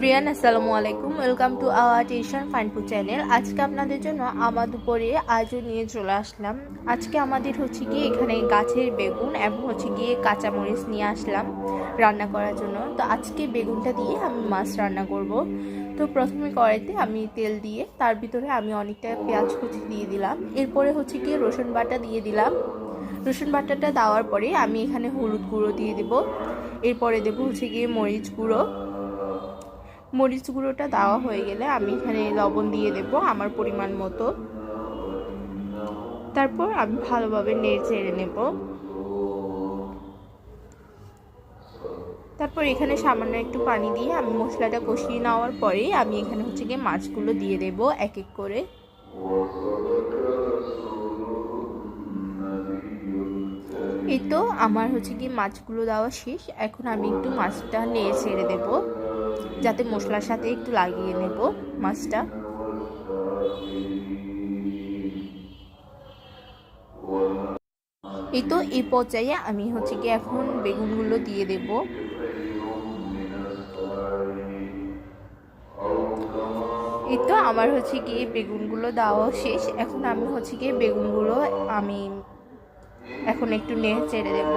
Everyone আসসালামু আলাইকুম। Welcome to our tuition ফাইনপুর channel আজকে আপনাদের জন্য আমার দুপুরে আজও নিয়ে চলে আসলাম। আজকে আমাদের হচ্ছে গিয়ে এখানে গাছের বেগুন এবং হচ্ছে গিয়ে কাঁচামরিচ নিয়ে আসলাম রান্না করার জন্য। তো আজকে বেগুনটা দিয়ে আমি মাছ রান্না করব। তো প্রথমে কড়াইতে আমি তেল দিয়ে, তার ভিতরে আমি অনেকটা পেঁয়াজ কুচি দিয়ে দিলাম। এরপরে হচ্ছে গিয়ে রসুন বাটা দিয়ে দিলাম। রসুন বাটাটা দেওয়ার পরে আমি এখানে হলুদ গুঁড়ো দিয়ে দেবো। এরপরে দেবো হচ্ছে গিয়ে মরিচ গুঁড়ো। মরিচ গুঁড়োটা দেওয়া হয়ে গেলে আমি এখানে লবণ দিয়ে দেব আমার পরিমাণ মতো। তারপর আমি ভালোভাবে নেড়ে চেড়ে নেব। তারপর এখানে সামান্য একটু পানি দিয়ে আমি মশলাটা কষিয়ে নেওয়ার পরে আমি এখানে হচ্ছে গিয়ে মাছগুলো দিয়ে দেব এক এক করে। এই তো আমার হচ্ছে কি মাছগুলো দেওয়া শেষ। এখন আমি একটু মাছটা নেড়ে ছেড়ে দেব। যাতে মশলার সাথে একটু লাগিয়ে নেব মাছটা। এই তো এই পর্যায়ে আমি হচ্ছে কি এখন বেগুনগুলো দিয়ে দেব। এই তো আমার হচ্ছে কি বেগুনগুলো দেওয়া শেষ। এখন আমি হচ্ছে কি বেগুনগুলো আমি এখন একটু নেড়ে চেড়ে দেব।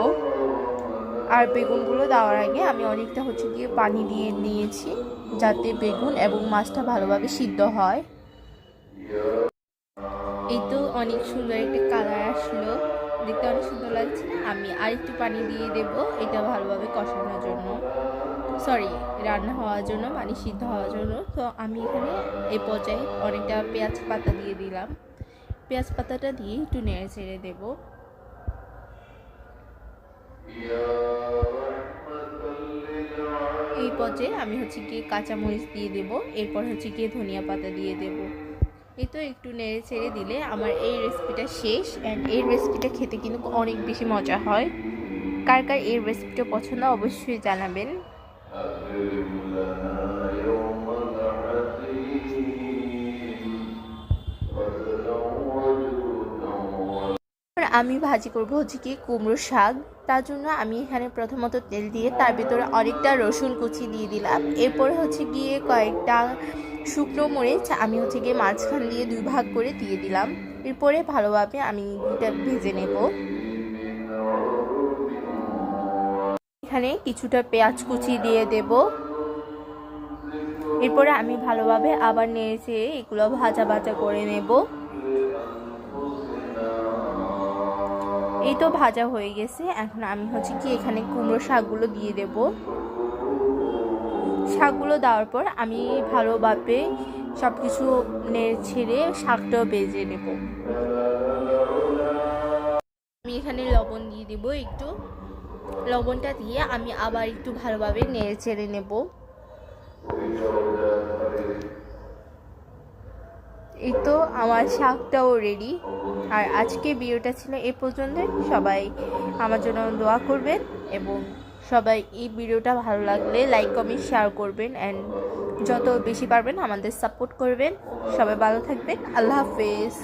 আর বেগুনগুলো দেওয়ার আগে আমি অনেকটা হচ্ছে গিয়ে পানি দিয়ে নিয়েছি, যাতে বেগুন এবং মাছটা ভালোভাবে সিদ্ধ হয়। এই তো অনেক সুন্দর একটা কালার আসলো। দেখতে অনেক সুন্দর লাগছে। আমি আর একটু পানি দিয়ে দেব, এটা ভালোভাবে কষানোর জন্য। সরি রান্না হওয়ার জন্য, পানি সিদ্ধ হওয়ার জন্য। তো আমি এখানে এই পর্যায়ে অনেকটা পেঁয়াজ পাতা দিয়ে দিলাম। পেঁয়াজ পাতাটা দিয়ে একটু নেড়ে ছেড়ে দেবো। পর্যায়ে আমি হচ্ছে গিয়ে কাঁচামরিচ দিয়ে দেব, এরপর হচ্ছে গিয়ে ধনিয়া পাতা দিয়ে দেব। এই তো একটু নেড়ে ছেড়ে দিলে আমার এই রেসিপিটা শেষ অ্যান্ড এই রেসিপিটা খেতে কিন্তু অনেক বেশি মজা হয়। কার কার এই রেসিপিটা পছন্দ অবশ্যই জানাবেন। আমি ভাজি করব হচ্ছে কি কুমড়ো শাক। তার জন্য আমি এখানে প্রথমত তেল দিয়ে তার ভিতরে অনেকটা রসুন কুচি দিয়ে দিলাম। এরপরে হচ্ছে গিয়ে কয়েকটা শুকনো মরিচ আমি হচ্ছে গিয়ে মাঝখান দিয়ে দুই ভাগ করে দিয়ে দিলাম। এরপরে ভালোভাবে আমি এটা ভেজে নেব। এখানে কিছুটা পেঁয়াজ কুচি দিয়ে দেব। এরপরে আমি ভালোভাবে আবার নেড়ে এগুলো ভাজা ভাজা করে নেব। এই তো ভাজা হয়ে গেছে। এখন আমি হচ্ছে কি এখানে কুমড়ো শাকগুলো দিয়ে দেব। শাকগুলো দেওয়ার পর আমি ভালোভাবে সব কিছু নেড়ে ছেড়ে শাকটাও বেজে নেব। আমি এখানে লবণ দিয়ে দেব একটু। লবণটা দিয়ে আমি আবার একটু ভালোভাবে নেড়ে ছেড়ে নেব। এই তো আমার শাকটাও রেডি আর আজকে ভিডিওটা ছিল এ পর্যন্ত। সবাই আমার জন্য দোয়া করবেন এবং সবাই এই ভিডিওটা ভালো লাগলে লাইক কমেন্ট শেয়ার করবেন অ্যান্ড যত বেশি পারবেন আমাদের সাপোর্ট করবেন। সবাই ভালো থাকবেন। আল্লাহ হাফেজ।